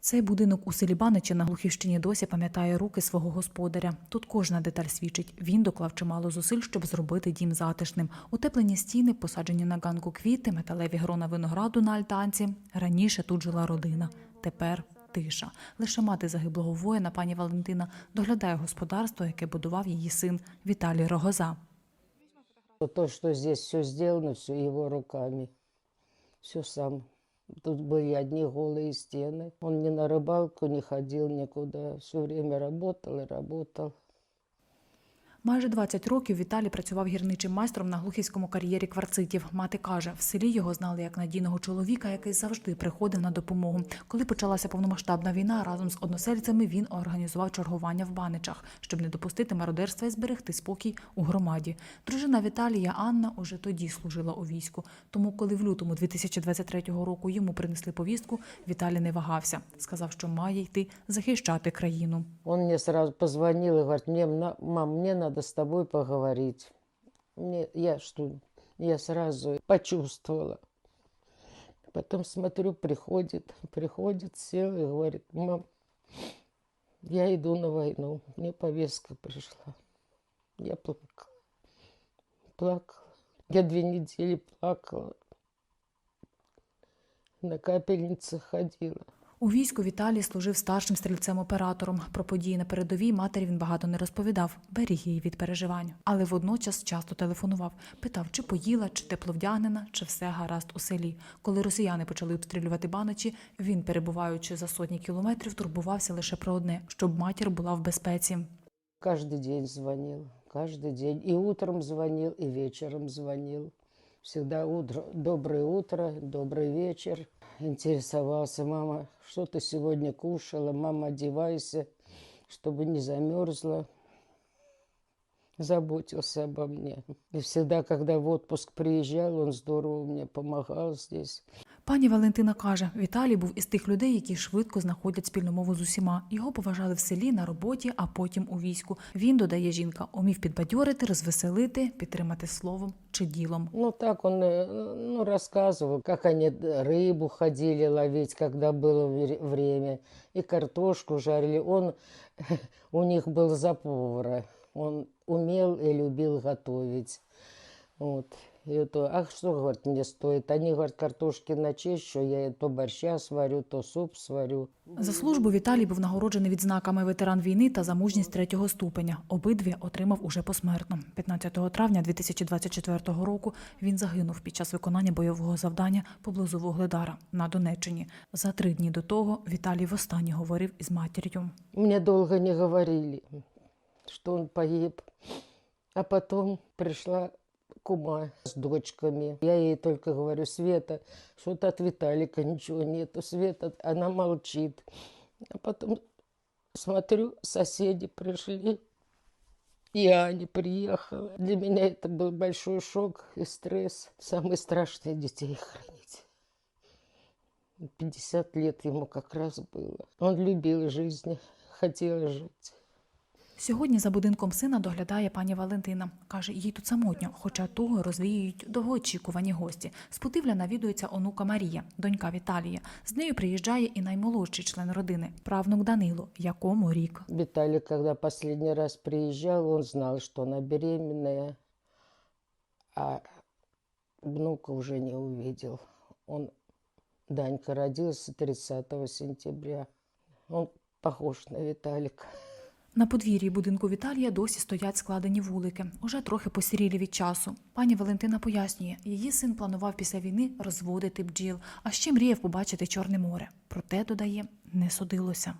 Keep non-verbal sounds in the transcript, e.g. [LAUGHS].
Цей будинок у селі Баничі на Глухівщині досі пам'ятає руки свого господаря. Тут кожна деталь свідчить. Він доклав чимало зусиль, щоб зробити дім затишним. Утеплені стіни, посаджені на ганку квіти, металеві грона винограду на альтанці. Раніше тут жила родина. Тепер тиша. Лише мати загиблого воїна, пані Валентина, доглядає господарство, яке будував її син Віталій Рогоза. То, что здесь все сделано, все его руками. Все сам. Тут были одни голые стены. Он ни на рыбалку не ходил никуда. Все время работал и работал. Майже 20 років Віталій працював гірничим майстром на глухівському кар'єрі кварцитів. Мати каже, в селі його знали як надійного чоловіка, який завжди приходив на допомогу. Коли почалася повномасштабна війна, разом з односельцями він організував чергування в Баничах, щоб не допустити мародерства і зберегти спокій у громаді. Дружина Віталія Анна уже тоді служила у війську. Тому, коли в лютому 2023 року йому принесли повістку, Віталій не вагався. Сказав, що має йти захищати країну. Он мне сразу позвонил и говорит, мне, на- мам, мне надо с тобой поговорить. Мне, я что, я сразу почувствовала. Потом смотрю, приходит, приходит, сел и говорит, мам, я иду на войну, мне повестка пришла. Я плакала, плакала. Я две недели плакала. На капельнице ходила. У війську Віталій служив старшим стрільцем-оператором. Про події на передовій матері він багато не розповідав, беріг її від переживань. Але водночас часто телефонував, питав, чи поїла, чи тепло вдягнена, чи все гаразд у селі. Коли росіяни почали обстрілювати баночі, він, перебуваючи за сотні кілометрів, турбувався лише про одне, щоб матір була в безпеці. Каждый день звонил, каждый день. И утром звонил, и вечером звонил. Всегда утро, доброе утро, добрый вечер. Интересовался, мама, что ты сегодня кушала? Мама, одевайся, чтобы не замерзла. Заботился обо мне. И всегда, когда в отпуск приезжал, он здорово мне помогал здесь. Пані Валентина каже, Віталій був із тих людей, які швидко знаходять спільну мову з усіма. Його поважали в селі, на роботі, а потім у війську. Він, додає жінка, умів підбадьорити, розвеселити, підтримати словом чи ділом. Ну, так он э, ну, рассказывал, как они рыбу ходили ловить, когда было вре- время, и картошку жарили. Он, [LAUGHS] у них был за повара, он умел и любил готовить. Вот. И это, ах, что, говорит, мне стоит? Они, говорят, картошки начищу, я то борща сварю, то суп сварю. За службу Віталій був нагороджений відзнаками ветеран війни та за мужність третього ступеня. Обидві отримав уже посмертно. 15 травня 2024 року він загинув під час виконання бойового завдання поблизу Вугледара на Донеччині. За три дні до того Віталій востаннє говорив із матір'ю. Мне долго не говорили, что он погиб. А потом пришла кума с дочками. Я ей только говорю, Света, что-то от Виталика ничего нету. Света, она молчит. А потом смотрю, соседи пришли. И Аня приехала. Для меня это был большой шок и стресс. Самое страшное детей хранить. 50 лет ему как раз было. Он любил жизнь, хотел жить. Сьогодні за будинком сина доглядає пані Валентина. Каже, їй тут самотньо, хоча того розвіюють довгоочікувані гості. З Путивля навідується онука Марія, донька Віталія. З нею приїжджає і наймолодший член родини, правнук Данило, якому рік. Виталий, когда последний раз приезжал, он знал, что она беременная, а внука уже не увидел. Он, Данька, родился 30 сентября. Он похож на Виталика. На подвір'ї будинку Віталія досі стоять складені вулики, уже трохи посірілі від часу. Пані Валентина пояснює, її син планував після війни розводити бджіл, а ще мріяв побачити Чорне море. Проте, додає, не судилося.